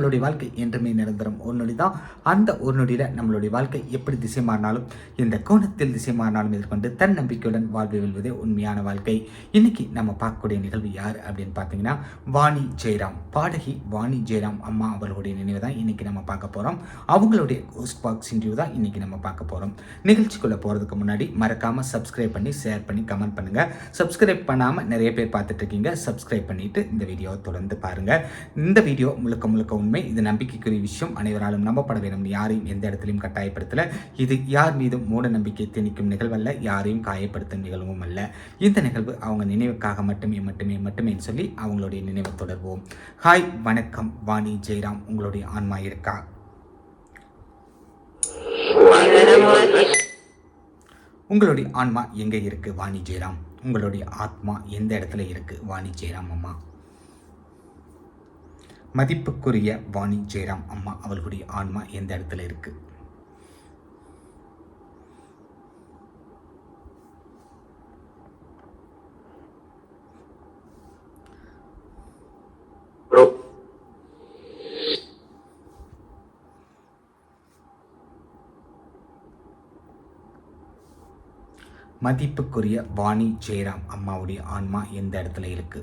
நம்மளுடைய வாழ்க்கை என்றுமே நிரந்தரம். ஒரு நொடி தான் அந்த ஒரு நொடியில் நம்மளுடைய வாழ்க்கை எப்படி திசை மாறினாலும் எந்த கோணத்தில் திசை மாறினாலும் எதிர்கொண்டு தன்னம்பிக்கையுடன் வாழ்வை வெல்வதே உண்மையான வாழ்க்கை. இன்னைக்கு நம்ம பார்க்கக்கூடிய நிகழ்வு யார் அப்படின்னு பார்த்தீங்கன்னா வாணி ஜெயராம். பாடகி வாணி ஜெயராம் அம்மா அவர்களுடைய நினைவு தான் இன்னைக்கு நம்ம பார்க்க போகிறோம் அவங்களுடைய கோஸ்ட் பாக்ஸ் இன்டர்வியூ தான் இன்னைக்கு நம்ம பார்க்க போகிறோம் நிகழ்ச்சிக்குள்ளே போகிறதுக்கு முன்னாடி மறக்காமல் சப்ஸ்கிரைப் பண்ணி ஷேர் பண்ணி கமெண்ட் பண்ணுங்கள் சப்ஸ்கிரைப் பண்ணாமல் நிறைய பேர் பார்த்துட்ருக்கீங்க சப்ஸ்கிரைப் பண்ணிவிட்டு இந்த வீடியோவை தொடர்ந்து பாருங்கள் இந்த வீடியோ முழுக்க முழுக்க உண்மை இது நம்பிக்கைக்குரிய விஷயம். அனைவராலும் நம்பப்பட வேண்டும். யாரையும் எந்த இடத்துலையும் கட்டாயப்படுத்தல. இது யார் மீதும் மூட நம்பிக்கை திணிக்கும் நிகழ்வல்ல. யாரையும் காயப்படுத்தும் நிகழ்வும் அல்ல. இந்த நிகழ்வு அவங்க நினைவுக்காக மட்டுமே மட்டுமே மட்டுமே சொல்லி அவங்களுடைய நினைவை தொடர்வோம். ஹாய் வணக்கம் வாணி ஜெயராம். உங்களுடைய ஆன்மா இருக்கா? உங்களுடைய ஆன்மா எங்கே இருக்கு? வாணி ஜெயராம். உங்களுடைய ஆத்மா எந்த இடத்துல இருக்கு? வாணி ஜெயராம் அம்மா. மதிப்புக்குரிய வாணி ஜெயராம் அம்மா அவர்களுடைய ஆன்மா எந்த இடத்துல இருக்கு? மதிப்புக்குரிய வாணி ஜெயராம் அம்மாவுடைய ஆன்மா எந்த இடத்துல இருக்கு?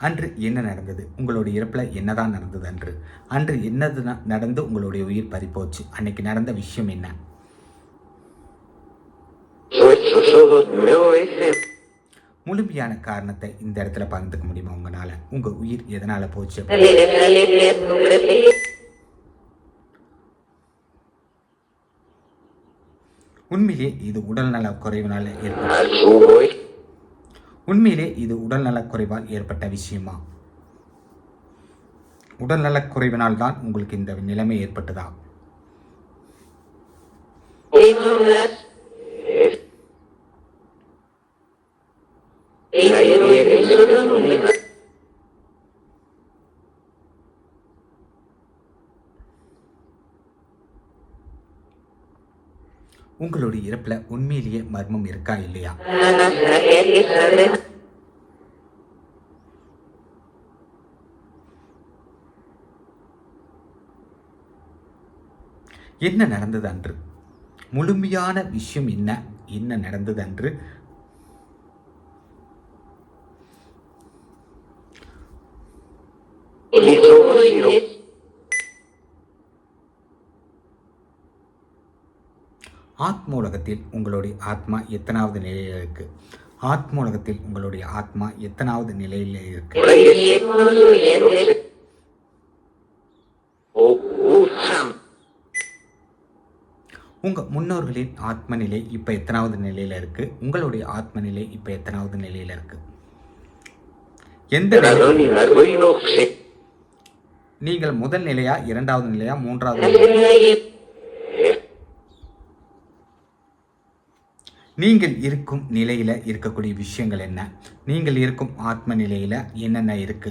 அன்று என்ன நடந்தது? உங்களுடைய இறப்பில் என்னதான் நடந்தது அன்று? அன்று என்னது நடந்து உங்களுடைய உயிர் பறிப்போச்சு? அன்னைக்கு நடந்த விஷயம் என்ன? முழுமையான காரணத்தை இந்த இடத்துல பகிர்ந்துக்க முடியுமா உங்களால? உங்க உயிர் எதனால போச்சு உண்மையிலே இது உடல்நல குறைவினால ஏற்பட்ட உண்மையிலே இது உடல்நலக் குறைவால் ஏற்பட்ட விஷயமா? உடல்நலக் குறைவினால் தான் உங்களுக்கு இந்த நிலைமை ஏற்பட்டதா? உங்களுடைய இறப்புல உண்மையிலேயே மர்மம் இருக்கா இல்லையா? என்ன நடந்தது அன்று? முழுமையான விஷயம் என்ன? என்ன நடந்தது அன்று? ஆத்ம உலகத்தில் உங்களுடைய ஆத்மா எத்தனாவது நிலையில் இருக்கு? ஆத்ம உலகத்தில் உங்களுடைய ஆத்மா எத்தனாவது நிலையில் இருக்கு? உங்க முன்னோர்களின் ஆத்ம நிலை இப்ப எத்தனாவது நிலையில இருக்கு? உங்களுடைய ஆத்ம நிலை இப்ப எத்தனாவது நிலையில இருக்கு? எந்த நீங்கள் முதல் நிலையா இரண்டாவது நிலையா மூன்றாவது நிலையா? நீங்கள் இருக்கும் நிலையில இருக்கக்கூடிய விஷயங்கள் என்ன? நீங்கள் இருக்கும் ஆத்ம நிலையில என்னென்ன இருக்கு?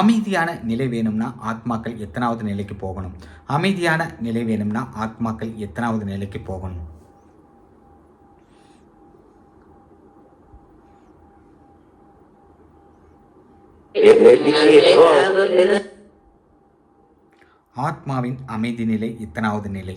அமைதியான நிலை வேணும்னா ஆத்மாக்கள் எத்தனாவது நிலைக்கு போகணும்? அமைதியான நிலை வேணும்னா ஆத்மாக்கள் எத்தனாவது நிலைக்கு போகணும்? ஆத்மாவின் அமைதி நிலை இத்தனாவது நிலை?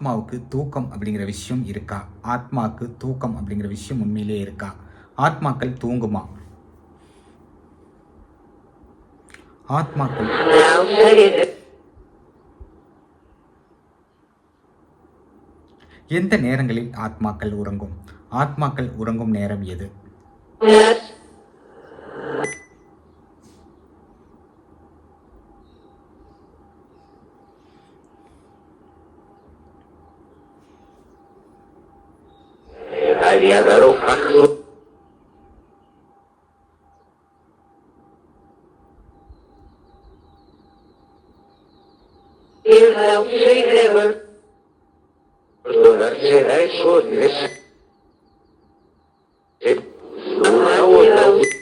ஆத்மாவுக்கு தூக்கம் அப்படிங்கிற விஷயம் இருக்கா? ஆத்மாவுக்கு தூக்கம் அப்படிங்கிற விஷயம் உண்மையிலே இருக்கா? ஆத்மாக்கள் தூங்குமா? ஆத்மாக்கள் எந்த நேரங்களில் ஆத்மாக்கள் உறங்கும்? ஆத்மாக்கள் உறங்கும் நேரம் எது? nhà đỡ đốt You have seen heaven. You have seen that goodness. It, you have seen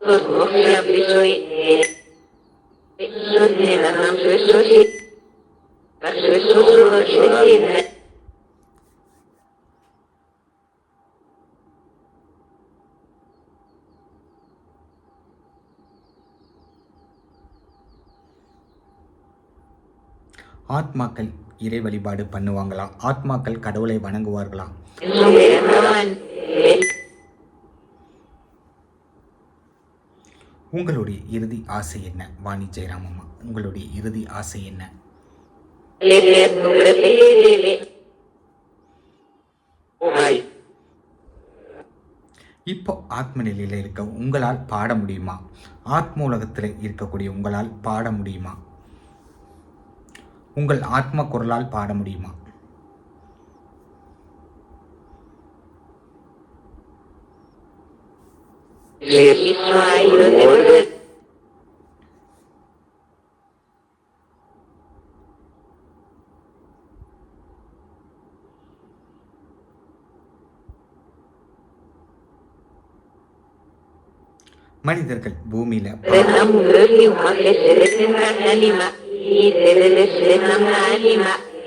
Good morning, everybody. ஆத்மாக்கள் இறை வழிபாடு பண்ணுவாங்களா ஆத்மாக்கள் கடவுளை வணங்குவார்களா உங்களுடைய இறுதி ஆசை என்ன? வாணி ஜெயராமம்மா உங்களுடைய இறுதி ஆசை என்ன? இப்போ ஆத்ம நிலையில் இருக்க உங்களால் பாட முடியுமா? ஆத்ம உலகத்தில் இருக்கக்கூடிய உங்களால் பாட முடியுமா? உங்கள் ஆத்ம குரலால் பாட முடியுமா? மனிதர்கள் பூமியில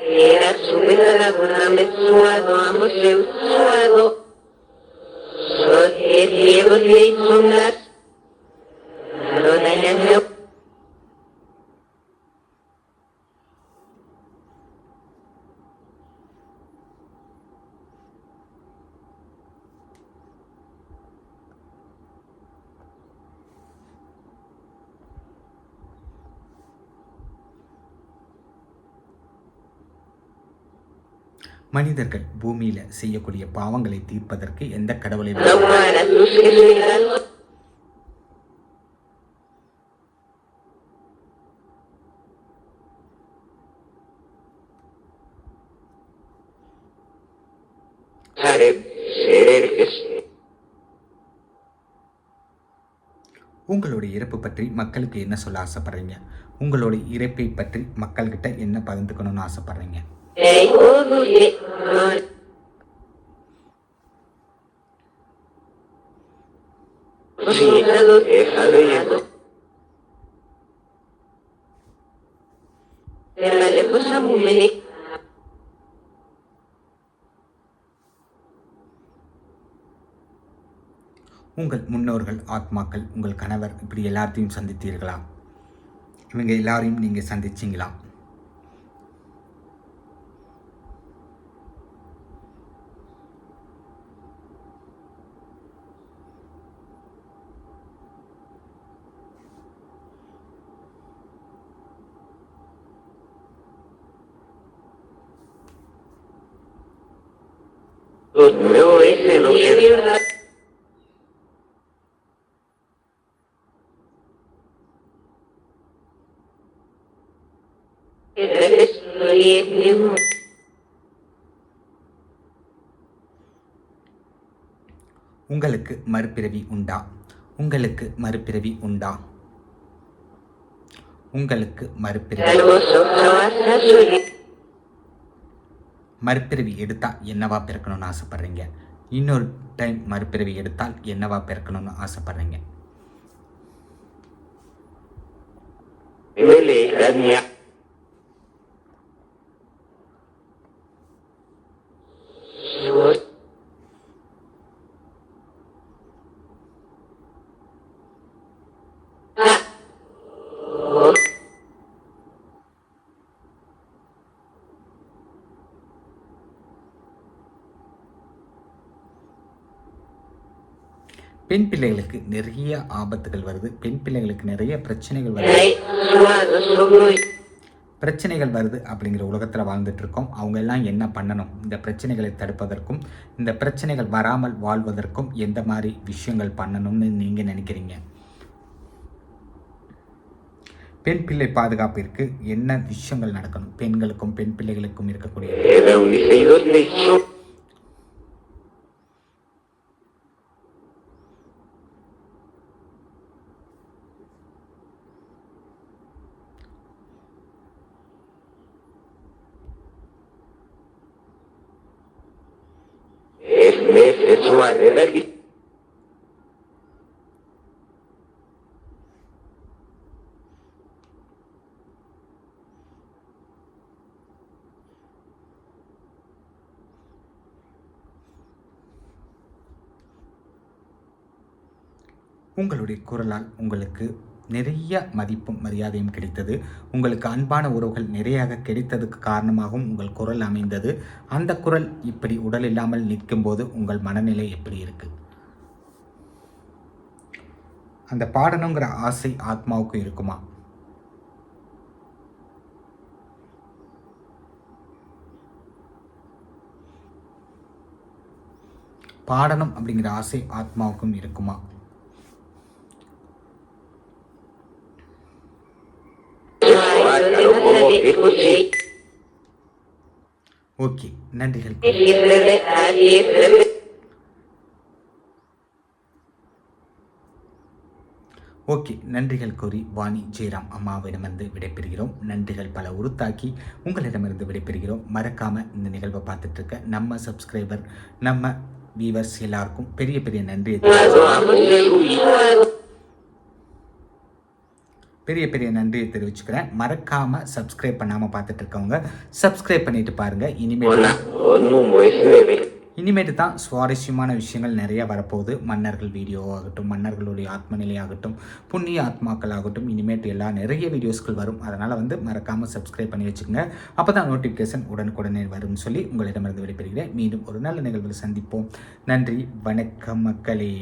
Era superada con la mesuado, amo seu suado. বললেই আমরা மனிதர்கள் பூமியில செய்யக்கூடிய பாவங்களை தீர்ப்பதற்கு எந்த கடவுளை உங்களுடைய இறப்பு பற்றி மக்களுக்கு என்ன சொல்ல ஆசைப்படுறீங்க? உங்களுடைய இறப்பை பற்றி மக்கள்கிட்ட என்ன பகிர்ந்துக்கணும்னு ஆசைப்படுறீங்க? உங்கள் முன்னோர்கள் ஆத்மாக்கள் உங்கள் கணவர் இப்படி எல்லாத்தையும் சந்தித்தீர்களா? இவங்க எல்லாரையும் நீங்கள் சந்திச்சிங்களா? உங்களுக்கு மறுபிறவி உண்டா? உங்களுக்கு மறுபிறவி உண்டா? உங்களுக்கு மறுபிறவி மறுபிறவி எடுத்தால் என்னவா பிறக்கணும்னு ஆசைப்பட்றீங்க? இன்னொரு டைம் மறுபிறவி எடுத்தால் என்னவா பிறக்கணும்னு ஆசைப்பட்றீங்க? பெண் பிள்ளைகளுக்கு நிறைய ஆபத்துகள் வருது. பெண் பிள்ளைகளுக்கு நிறைய பிரச்சனைகள் வருது. பிரச்சனைகள் வருது அப்படிங்கிற உலகத்தில் வாழ்ந்துட்டு இருக்கோம் அவங்க எல்லாம் என்ன பண்ணணும்? இந்த பிரச்சனைகளை தடுப்பதற்கும் இந்த பிரச்சனைகள் வராமல் வாழ்வதற்கும் எந்த மாதிரி விஷயங்கள் பண்ணணும்னு நீங்கள் நினைக்கிறீங்க? பெண் பிள்ளை பாதுகாப்பிற்கு என்ன விஷயங்கள் நடக்கணும்? பெண்களுக்கும் பெண் பிள்ளைகளுக்கும் இருக்கக்கூடிய necesario de உங்களுடைய குரலால் உங்களுக்கு நிறைய மதிப்பும் மரியாதையும் கிடைத்தது. உங்களுக்கு அன்பான உறவுகள் நிறையாக கிடைத்ததுக்கு காரணமாகவும் உங்கள் குரல் அமைந்தது. அந்த குரல் இப்படி உடல் இல்லாமல் நிற்கும்போது உங்கள் மனநிலை எப்படி இருக்கு? அந்த பாடணுங்கிற ஆசை ஆத்மாவுக்கு இருக்குமா? பாடணும் அப்படிங்கிற ஆசை ஆத்மாவுக்கும் இருக்குமா? ஓகே நன்றிகள். ஓகே நன்றிகள் கூறி வாணி ஜெயராம் அம்மாவிடமிருந்து விடைபெறுகிறோம். நன்றிகள் பல உருத்தாக்கி உங்களிடமிருந்து விடைபெறுகிறோம். மறக்காம இந்த நிகழ்வை பார்த்துட்டு இருக்க நம்ம சப்ஸ்கிரைபர் நம்ம வியூவர்ஸ் எல்லாருக்கும் பெரிய பெரிய நன்றி பெரிய பெரிய நன்றியை தெரிவிச்சுக்கிறேன். மறக்காம சப்ஸ்கிரைப் பண்ணாம பார்த்துட்டு இருக்கவங்க சப்ஸ்கிரைப் பண்ணிட்டு பாருங்க. இனிமேல். இனிமேட்டு தான் சுவாரஸ்யமான விஷயங்கள் நிறைய வரப்போகுது. மன்னர்கள் வீடியோ ஆகட்டும் மன்னர்களுடைய ஆத்மநிலை ஆகட்டும் புண்ணிய ஆத்மாக்கள் ஆகட்டும் இனிமேட்டு எல்லாம் நிறைய வீடியோஸ்கள் வரும். அதனால் வந்து மறக்காமல் சப்ஸ்கிரைப் பண்ணி வச்சுக்கோங்க. அப்போ தான் நோட்டிஃபிகேஷன் உடனுக்குடனே வரும்னு சொல்லி உங்களிடமிருந்து விடைபெறுகிறேன். மீண்டும் ஒரு நல்ல நிகழ்வில் சந்திப்போம். நன்றி வணக்கம் மக்களே.